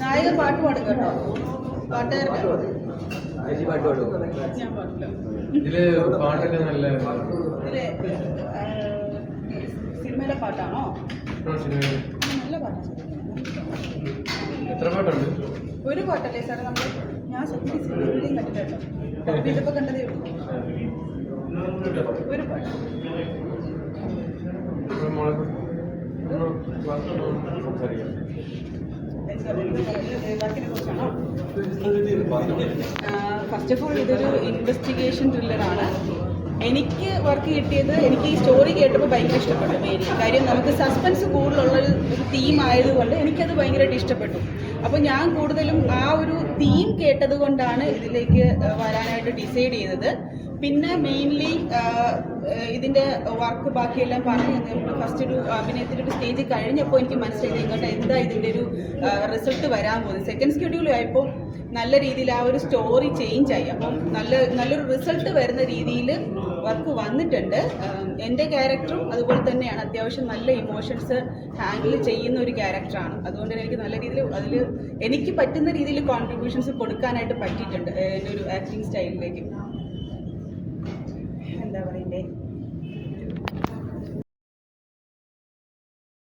നായകൻ പാട്ട് പാടും കേട്ടോ. പാട്ടുകാരനാണ് ഞാൻ പാടില്ല ഇതിൽ പാട്ടൊക്കെ നല്ല സിനിമയിലെ പാട്ടാണോ? നല്ല പാട്ടാണ്. എത്ര പാട്ടുണ്ട്? ഒരു പാട്ടല്ലേ സാറേ നമ്മൾ ഞാൻ സത്യം സിനിമയിലേയും കണ്ടിട്ടുണ്ടോ ഇതിപ്പോ കണ്ടതേ ഉള്ളൂ. ഒരു പാട്ട് ഫസ്റ്റ് ഓഫ് ഓൾ ഇതൊരു ഇൻവെസ്റ്റിഗേഷൻ ത്രില്ലറാണ് എനിക്ക് വർക്ക് കിട്ടിയത് എനിക്ക് ഈ സ്റ്റോറി കേട്ടപ്പോൾ ഭയങ്കര ഇഷ്ടപ്പെട്ടു മേരി. കാര്യം നമുക്ക് സസ്പെൻസ് കൂടുതലുള്ള ഒരു തീം ആയതുകൊണ്ട് എനിക്കത് ഭയങ്കരമായിട്ട് ഇഷ്ടപ്പെട്ടു. അപ്പോൾ ഞാൻ കൂടുതലും ആ ഒരു തീം കേട്ടത് കൊണ്ടാണ് ഇതിലേക്ക് വരാനായിട്ട് ഡിസൈഡ് ചെയ്തത്. പിന്നെ മെയിൻലി ഇതിന്റെ വർക്ക് ബാക്കിയെല്ലാം പറഞ്ഞു തന്നിട്ട് ഫസ്റ്റ് ഒരു അഭിനയത്തിന്റെ ഒരു സ്റ്റേജ് കഴിഞ്ഞപ്പോൾ എനിക്ക് മനസ്സിലായി ഇങ്ങോട്ട് എന്താ ഇതിന്റെ ഒരു റിസൾട്ട് വരാൻ പോകുന്നത്. സെക്കൻഡ് സ്കെഡ്യൂൾ ആയപ്പോൾ നല്ല രീതിയിൽ ആ ഒരു സ്റ്റോറി ചേഞ്ച് ആയി. അപ്പം നല്ല നല്ലൊരു റിസൾട്ട് വരുന്ന രീതിയിൽ വർക്ക് വന്നിട്ടുണ്ട്. എന്റെ ക്യാരക്ടറും അതുപോലെ തന്നെയാണ്. അത്യാവശ്യം നല്ല ഇമോഷൻസ് ഹാൻഡിൽ ചെയ്യുന്ന ഒരു ക്യാരക്ടറാണ് അതുകൊണ്ട് എനിക്ക് നല്ല രീതിയിൽ അതിൽ എനിക്ക് പറ്റുന്ന രീതിയിൽ കോൺട്രിബ്യൂഷൻസ് കൊടുക്കാനായിട്ട് പറ്റിയിട്ടുണ്ട് എന്റെ ഒരു ആക്ടിങ് സ്റ്റൈലിലേക്ക്